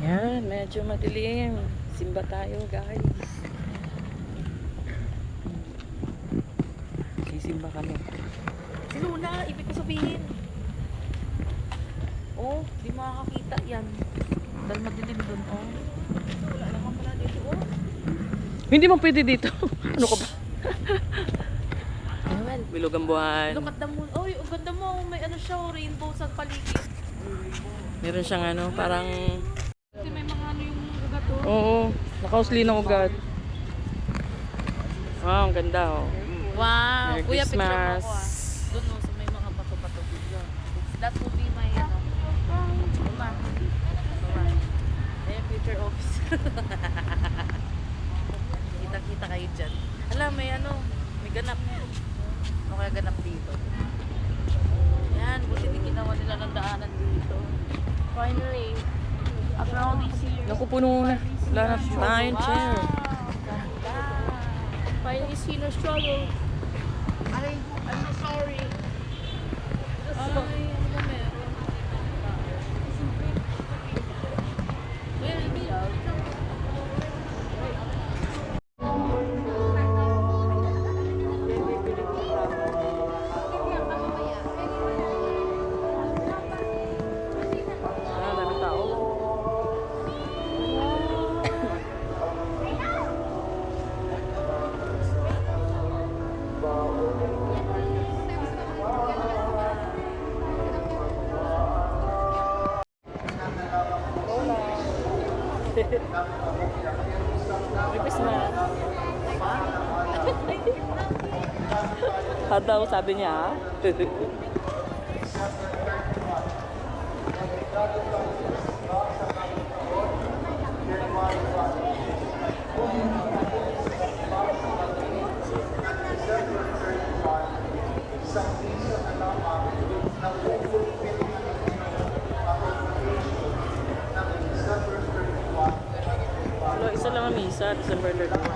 Yan, medyo madilim. Simba tayo, guys. Sisimba kami. Si Luna, ibig ko sabihin. Oh, di makakakita yan. Dahil madilim dun, oh. Wala naman pala dito, oh. Hindi mo pwede dito. ano ka ba? Ayan, bilog ang buwan. Look at the moon. Oh, ang ganda mo. May ano siya, oh, rainbow sa paligid. Meron siyang ano, parang... Oo, nakausli ng ugat. Wow, ang ganda oh. Wow. Merry Kuya, picture mo Christmas. ako, ah. Doon, oh, sa may mga bato-bato. That will be my, ano. Uma. Uma. Ayan, future office. Kita-kita kayo dyan. Alam, may ano, may ganap. Ano kaya ganap dito? Yan, buti di ginawa nila ng daanan dito. Finally, after all these years. Naku, puno na. Na. Nine chair. Ganda. Finally seen her struggle. Hot daw, sabi niya. ah. Wala, isa lang ang misa, December 31.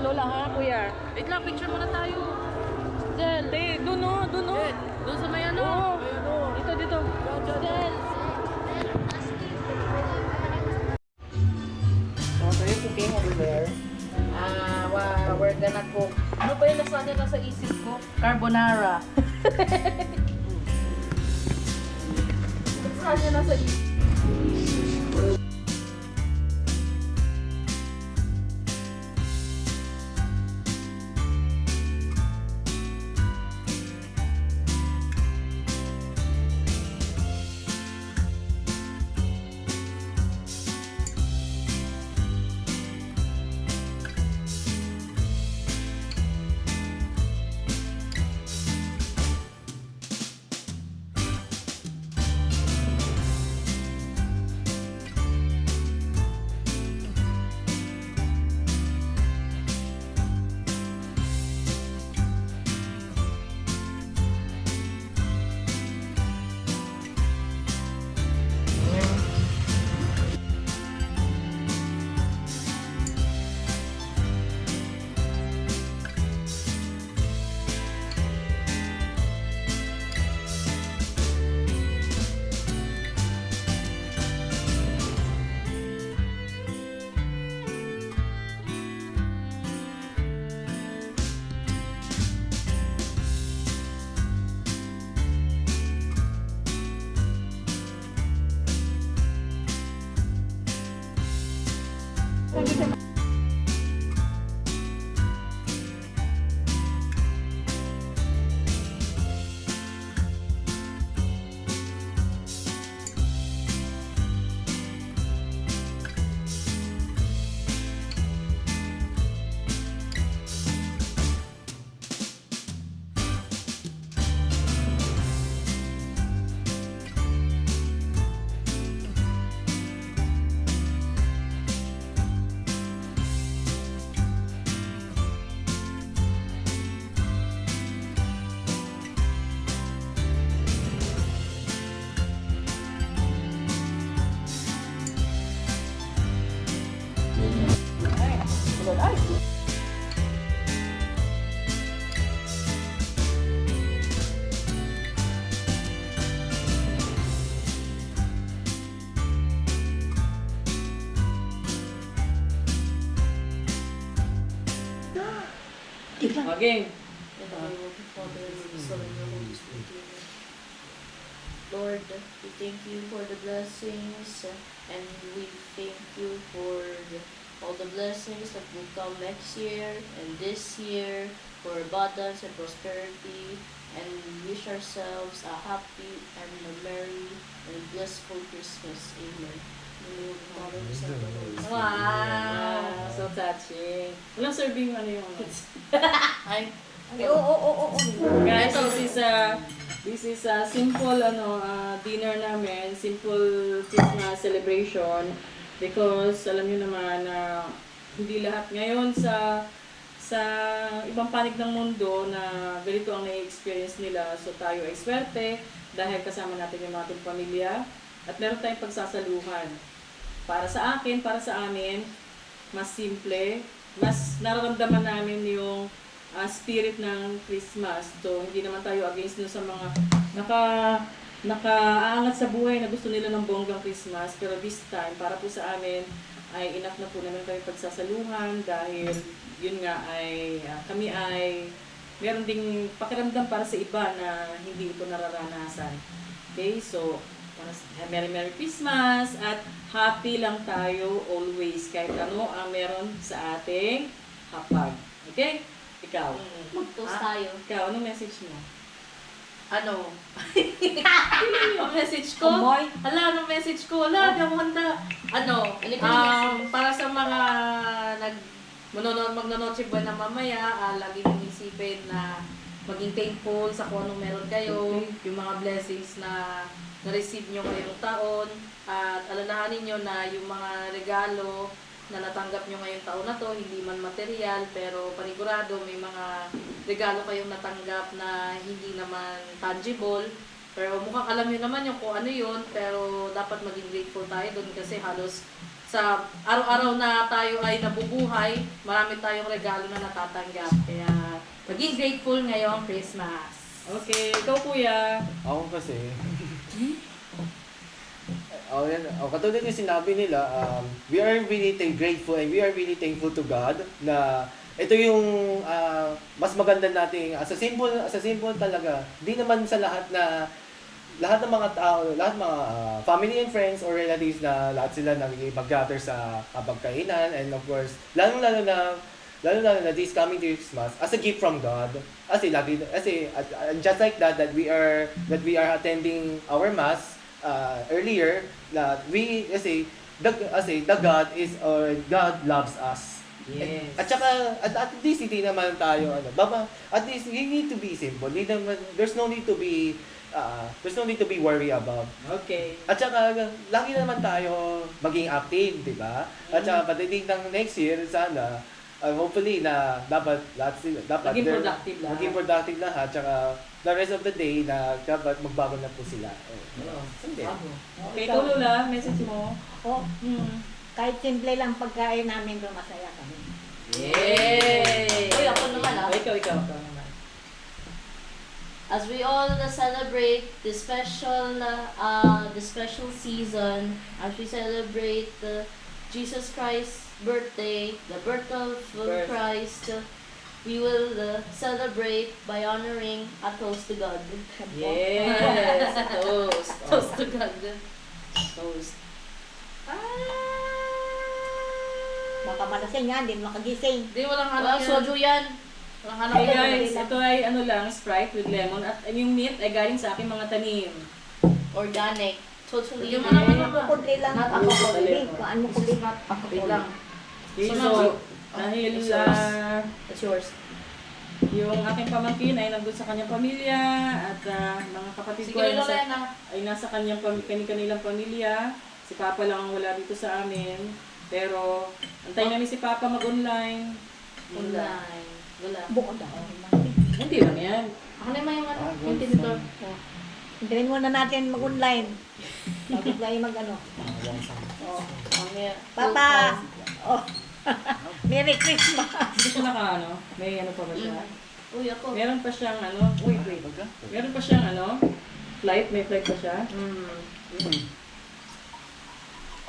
Lola ha, kuya. Wait lang, picture muna tayo. Del. Te, doon no, doon no. Doon sa may ano. Oo. Dito, dito. Del. Oh, so you're cooking over there. Ah, wa- we're gonna cook. Ano ba yung lasagna na sa isip ko? Carbonara. lasagna na sa isip. Okay. Lord, we thank you for the blessings and we thank you for the- all the blessings that will come next year and this year for abundance and prosperity and we wish ourselves a happy and a merry and blissful Christmas. Amen. In the name of the Father, the Son, and the Holy Spirit. Wow, touching. Walang serving ano yung ano. Ay, Ay, oo, oo, oo, oo. Guys, this is a this is a simple ano ah, dinner namin, simple Christmas celebration because alam niyo naman na hindi lahat ngayon sa sa ibang panig ng mundo na ganito ang na-experience nila. So tayo ay swerte dahil kasama natin yung mga ating pamilya at meron tayong pagsasaluhan. Para sa akin, para sa amin, mas simple, mas nararamdaman namin yung ah, spirit ng Christmas. So, hindi naman tayo against dun sa mga naka nakaaangat sa buhay na gusto nila ng bonggang Christmas. Pero this time, para po sa amin, ay enough na po naman kami pagsasaluhan dahil yun nga ay ah, kami ay meron ding pakiramdam para sa iba na hindi ito nararanasan. Okay, so Merry Merry Christmas at happy lang tayo always kahit ano ang meron sa ating hapag. Okay? Ikaw. mag-toast Ah. tayo. Ikaw, anong message mo? Ano? Ang message ko? Kumoy. Hala, anong message ko? Di ako handa. Ano? Um, para sa mga nag manonood, magnanoche ba na mamaya, ah, lagi mong isipin na maging thankful sa kung anong meron kayo, yung mga blessings na na-receive nyo ngayong taon, at alalahanin nyo na yung mga regalo na natanggap nyo ngayong taon na to, hindi man material, pero panigurado may mga regalo kayong natanggap na hindi naman tangible, pero mukhang alam nyo naman yung kung ano yun, pero dapat maging grateful tayo doon kasi halos sa araw-araw na tayo ay nabubuhay, marami tayong regalo na natatanggap. Kaya maging grateful ngayong Christmas. Okay, ikaw kuya. Ako kasi, oh, yan, oh, katulad yung sinabi nila, um, we are really thank- grateful and we are really thankful to God na ito yung ah, mas maganda nating as a simple as a simple talaga di naman sa lahat na lahat ng mga tao lahat ng mga ah, family and friends or relatives na lahat sila nagiging mag-gather sa kapagkainan and of course lalo lalo na lalo lalo na this coming Christmas as a gift from God kasi lagi kasi uh, uh, just like that that we are that we are attending our mass uh, earlier that we kasi the kasi the God is or God loves us Yes. at saka, at, at least hindi naman tayo, ano, baba, at least you need to be simple. Hindi naman, there's no need to be, uh, there's no need to be worry about. Okay. At saka, lagi naman tayo maging active, di ba? At saka, pagdating ng next year, sana, uh, hopefully na dapat lahat sila, dapat Maging productive lahat. Maging productive lahat. Tsaka, the rest of the day, na dapat magbago na po sila. Oh, Hindi. Okay, ikaw Lola, message mo. Oh, Hmm. kahit simple lang pagkain namin doon, masaya kami. Yay! Uy, ako naman, ah. Oh, ikaw, ikaw, ikaw naman. As we all celebrate the special uh, the special season, as we celebrate the Jesus Christ's birthday, the birth of Birth. Christ, we will uh, celebrate by honoring a toast to God. Yes! Toast. Toast to God. Toast. Baka malasing nga, hindi makagising. Di walang hanap yan. soju yan. Walang hanap Okay yan. guys, ito ay ano lang, Sprite with lemon at yung mint ay galing sa aking mga tanim. Organic. Totally. Yung mga- mga Ako kudli lang, Not ako ako kudli. Kuan mo kudli. Wait lang. Okay, So, so, dahil ah, It's yours. yung aking pamangkin ay nandun sa kanyang pamilya at ah, mga kapatid Sige, ko ay nasa, ay nasa kanyang pam- kanilang pamilya. Si Papa lang ang wala dito sa amin. Pero, antay namin si Papa mag-online. Online. Wala. Bukod ako. Hindi lang yan. Ako naman yung ano, yung tinidor. Hintayin muna natin mag-online. Bago tayo mag-ano. Oh, mamaya. Papa! Oh. Merry Christmas! Hindi siya naka ano, may ano pa ba siya? Mm. Uy, ako. Meron pa siyang ano, wait, wait. Meron pa siyang ano, flight, may flight pa siya. Mm. Mm.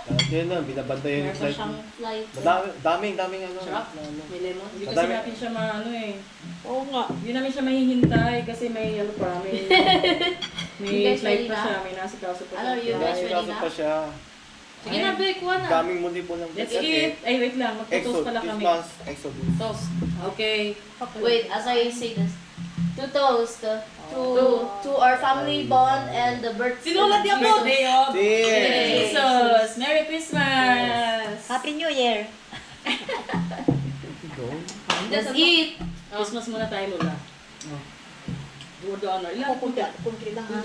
Lahat yun na, binabantayan yung Meron flight. siyang flight. Madami, daming, daming ano. Sarap. na ano. May lemon. Hindi kasi Madami. natin siya maano eh. Oo nga. Hindi namin siya mahihintay kasi may ano pa, may may You guys flight ready pa na? siya, may nasikaso pa Ano, siya. you guys Daming ready kaso na? pa siya. Sige na, Bek, kuha na. Daming muli po ng Let's eat! Ay, wait lang. Magtutos Exodus, pala kami. month, Exodus. Toast. Okay. Wait, as I say this. To toast. To, to our family bond and the birth Sinulat niya po! Day of Cheers! Jesus! Merry Christmas! Happy New Year. Let's eat. Christmas muna tayo, Lola. Honor. Ilapit mo Kukunti, ka. kukunti lang ha.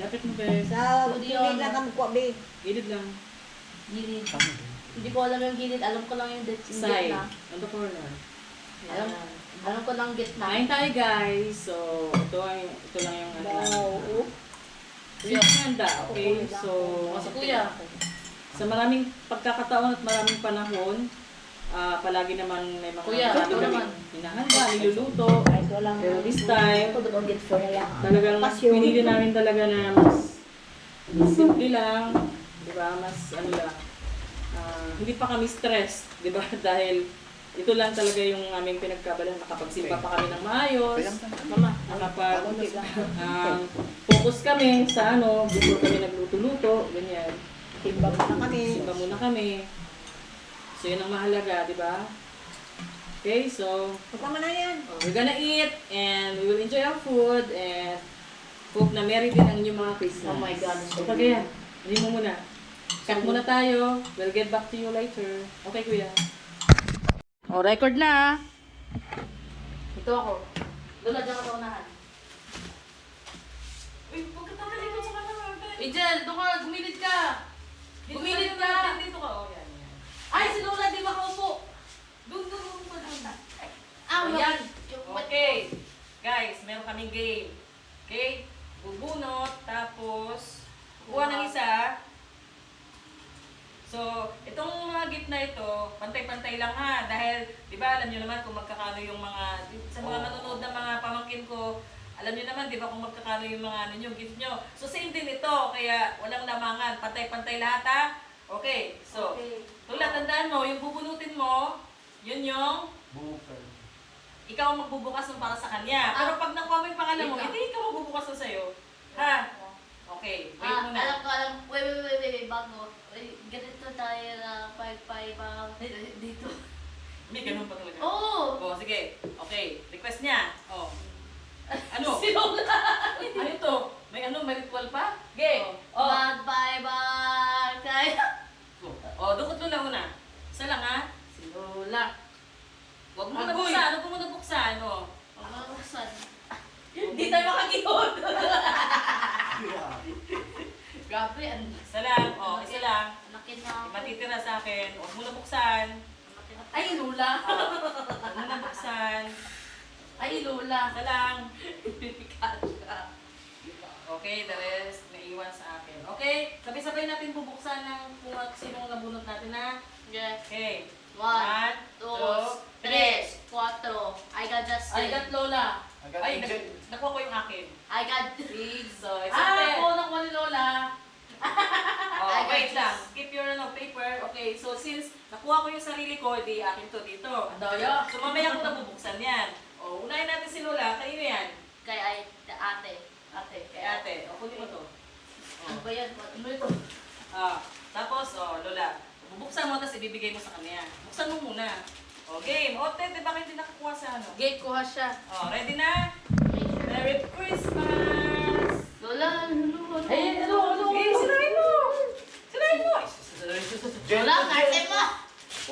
Lapit mo, Bes. Sa yun. lang kami kuha, babe. Gilid lang. Gilid. Hindi ko alam yung gilid. Alam ko lang yung dit- yung Side. gitna. On the corner. Alam, alam ko lang gitna. Kain tayo, guys. So, ito, ang, ito lang yung ano. Wow. Yung handa, okay? So, kuya. sa maraming pagkakataon at maraming panahon, ah palagi naman may mga Kuya, marami naman. hinahanda, niluluto. Ay, ito lang. Pero this time, Ito get for na lang. Talagang mas pinili namin talaga na mas simple lang, di ba? Mas ano lang, ah, hindi pa kami stressed, di ba? Dahil ito lang talaga yung aming pinagkabalan. Nakapagsimba pa kami ng maayos. Mama. Nakapag ah, focus kami sa ano, before kami nagluto-luto, ganyan. Timba mo na kami. Simba muna kami. So yun ang mahalaga, di ba? Okay, so Pagkama na yan. Oh, we're gonna eat and we will enjoy our food and hope na merry din ang inyong mga Christmas. Oh my God, so So, kaya, hindi mo muna. Cut muna tayo. We'll get back to you later. Okay, kuya. Oh, record na. Ito ako. Lola, dyan ka sa unahan. Uy, huwag ka tamalikot sa kanila. Angel, doon ka, gumilid ka. Gumilid ka. Dito ka. Oh, yan, yan. Ay, si Lola, di ba kaupo? Doon, doon, doon, doon, doon. Ah, Oh, yan. Okay. Guys, meron kaming game. Okay? Bubunot, tapos kuha ng isa. So, itong mga gift na ito, pantay-pantay lang ha. Dahil, di ba, alam nyo naman kung magkakano yung mga, sa mga nanonood ng mga pamangkin ko, alam nyo naman, di ba, kung magkakano yung mga ano nyo, gift nyo. So, same din ito, kaya walang lamangan. Pantay-pantay lahat ha. Okay, so, Okay. Tula, tandaan mo, yung bubunutin mo, yun yung ikaw ang magbubukas ng para sa kanya. Pero pag nakuha mo yung pangalan mo, hindi ikaw magbubukas ng sa'yo. Ha? Okay, wait Ah, muna. alam ko, alam ko. Wait, wait, wait, wait, wait, bago. Wait, ganito tayo na pag-pay ba dito. May ganun pa talaga. Oo! Oh, sige. Okay, request niya. Oh. Ano? Si Lola! ano ito? May ano, may ritual pa? Ge. Oh. Bye-bye, bye! Kaya... Oh, dukot mo lang muna. Isa lang ha. Si Lola. Huwag mo na Agoy. buksan. Huwag mo na buksan. Oh. Pagkakasan. Hindi tayo makakihod. Grabe, isa lang. Oh, isa lang. Matitira sa akin. Huwag mo na buksan. Laki na- Ay, Lola! Huwag mo na buksan. Ay, Lola! Isa lang. Okay, the rest naiwan sa akin. Okay, sabay-sabay natin bubuksan ng kung sinong nabunot natin na. Yeah. Okay. One, two, tres, cuatro. I got just I got Lola. I got Ay, nag- nakuha ko yung akin. I got... It's Ah, okay. ako nakuha ni Lola. Oh, I got wait lang. Keep your ano, paper. Okay, so since nakuha ko yung sarili ko, di akin to dito. Ang daya. So mamaya ko na bubuksan yan. O, unahin natin si Lola. Kayo yan. Kay ay, ate. Ate. Kay ate. O, kunin mo to. Ano ba yan? Ano ito? Ah, tapos, oh, Lola, bubuksan mo, tapos ibibigay mo sa kanya. Buksan mo muna. O, game. O, te, di ba kayo hindi nakakuha sa ano? Gate kuha siya. O, ready na? Merry Christmas! Lola, Lola. Ay, ano, ano? Game, sirahin mo! Sirahin mo! Lola, karte mo!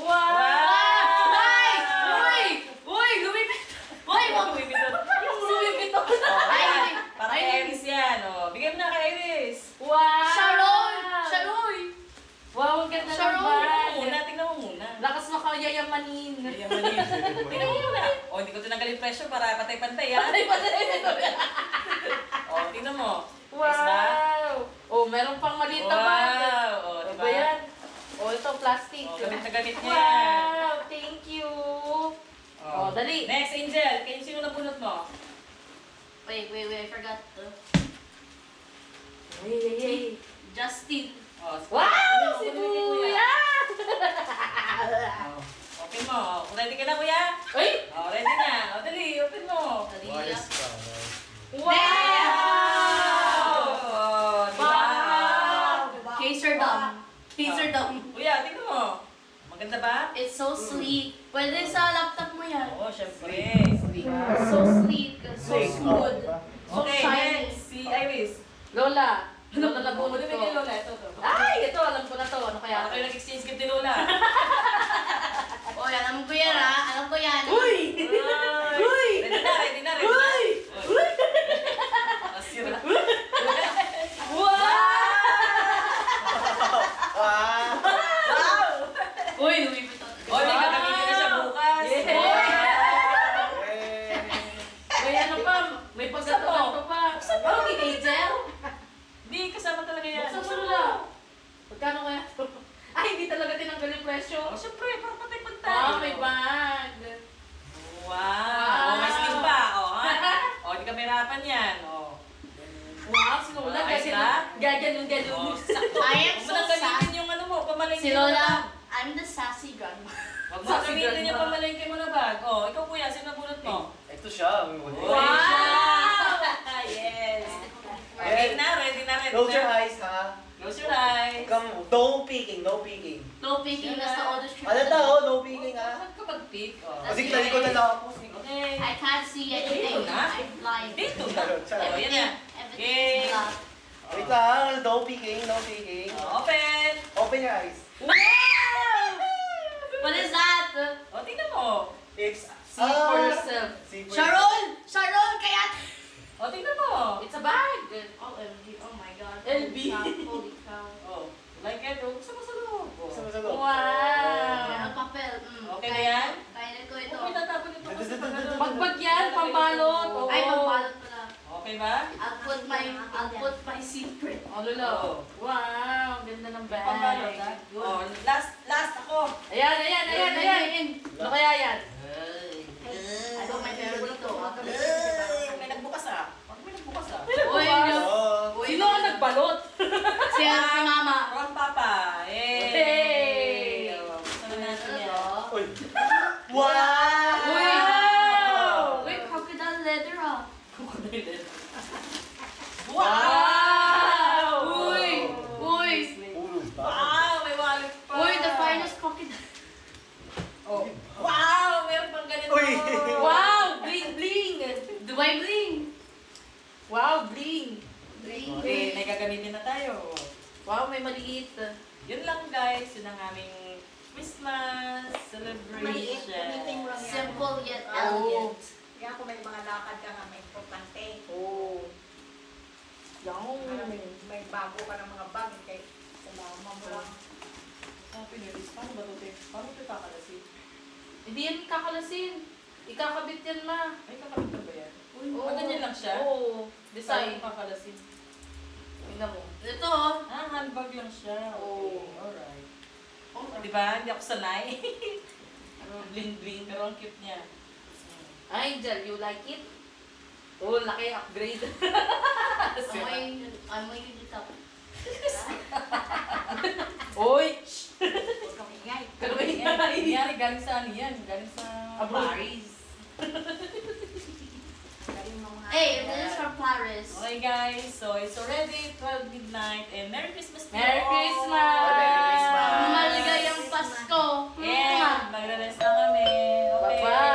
Wow! Ay! Uy! Uy! Lumipit! Uy! Mo! Lumipit ako na! Ay! Ay, para Ay! kay Iris yan, o. Bigyan mo na kay Iris. Wow! Sharon! Sharon! Wow, ang ganda Sharon! ng bag. Muna, tingnan mo muna. Lakas mo kayayamanin. Tingnan mo muna. O, hindi ko tinanggal yung pressure para patay-pantay, ha? Patay pa din ito. O, tingnan mo. Ba? Wow! Oh, meron pang maliit na bag. Wow! O, Ano diba? ba yan? Oh, ito, plastic. O, gamit na gamit niya. Wow! Thank you! Oh, dali. Next, Angel. Kayo sino nabunot mo? Wait, wait, wait. I forgot. to- Wait, wait, wait. Justin. Oh, Wow! Si Kuya! Oh, Open mo. Ready ka na, kuya? Ay! Oh, ready na. O, dali. Open mo. Wise ka. wise. Wow! Oh, di ba? Caser dom. Kuya, tingnan mo. Maganda ba? It's so sleek. Pwede sa laptop mo yan. Oo, syempre. So sleek. So Sleek. smooth. So Okay, shiny. next. Si Iris. Lola! Lola na Kunin mo kay to. Lola. Ito, ito. Ay! Ito, alam ko na to. Ano kaya? Kaya kayo nag-exchange gift ni Lola. O yan, alam ko yan ha. Alam ko yan. Uy! Uy! Ready na, ready na, ready na. Uy! Uy! Asira. Wow! Uy! Louis Vuitton. O, may gagamitin na siya bukas. Yes. Eh. May ano pa? May pagkatatanto pa. Buksan mo. Oh, teenager? Hindi, kasama talaga yan. Buksan mo Lola. Magkano kaya to? Ay, hindi talaga tinanggal yung presyo. Oh, syempre, parang patay pag Ah, may bag. Wow! Oh, may slim pa. Oh, ha? Mahirapan yan. Oh. Wow, si Lola. Ayos Gagan, na? gagan yung Oh, gagan. sakto. I am Huwag mo so nang gamitin yung ano mo, pamalengke Si mo na bag. Lola, I'm the sassy grandma. Huwag mo Sassy gamitin yung grandma. pamalengke mo na bag. Oh, ikaw kuya, sino nabunot mo? Ito siya. Wow! Wow! yes! Ready na, ready na, ready Close your na. eyes, ha? Close your eyes. Come, no peeking, no peeking. No picking, that's the oldest trick. Ano tao, no peeking, ha? Huwag ka mag-pick. Oh. O sige, talikod na lang ako. Okay. I can't see anything. Na? I'm blind. Dito na. Charot. Oh, yan na. Everything is black. Wait lang, no peeking, no peeking. Oh, Open! Open your eyes. What is that? O, tingnan mo. It's See for yourself. See for Sharon! Sharon, kaya... O, tingnan mo. It's a bag. Oh, LB. Oh my god. LB. Holy cow. Holy cow. Oh, like it. Oh, gusto mo sa loob. Oh. Sama sa loob. Wow. Ang papel. Mm. Okay na yan? Kaya ko ito. Huwag mo tatapon ito kasi pag ano. Pagbag yan, pambalot. Oo. Ay, pambalot pala. Okay ba? I'll put my, I'll put my secret. Oh, Lola. Oo. Wow, ganda ng bag. Pambalot ha? Oh, last, last ako. Ayan, ayan, ayan, ayan. Ano kaya yan? I got my favorite dito. Eh, May nagbukas ah. Pag may nagbukas ah. Uy, Oh. Sino ang nagbalot? Si, si mama. From Papa. Hey! Hey! Oh, Gusto na natin yan. Ano? Uy. Wow! Wow! Wait, crocodile leather ah. Wow! Uy! Uy! Puro ba? Wow! May wallet pa. Uy, the finest crocodile. Oh. Wow! Meron pang ganito. Uy! Wow! Bling, bling! Dubai bling. Wow, bling! Okay, may gagamitin na tayo. Wow, may maliit. Yun lang guys, yun ang aming Christmas celebration. Maliit, lang yan. Simple yet Oh. elegant. Kaya kung may mga lakad ka nga, may importante. Oh. Para may, Yung... may bago ka ng mga bag, kay sa mama mo lang. Sabi ni Liz, paano ba ito? Paano ito kakalasin? Hindi yan kakalasin. Ikakabit yan, ma. Ay, kakabit na ba yan? Uy, Oo. ah, ganyan lang siya? Oo. Design Design. kakalasin. Tingnan mo. Ito oh. Ah, handbag lang siya. Oo. Okay, alright. Oh, di ba? Hindi ako sanay. Pero bling-bling, pero ang cute niya. Angel, you like it? Oh, laki upgrade. Amoy, amoy yung dito. Oy! Huwag kang ingay. May yan, nangyari galing sa ano yan? Galing sa. Paris. Hey, this is from Paris. Okay guys, so it's already 12 midnight and Merry Christmas to Merry all. Christmas! Merry Christmas! Maligayang Pasko! Yeah, magre-rest na kami. Okay. Bye-bye!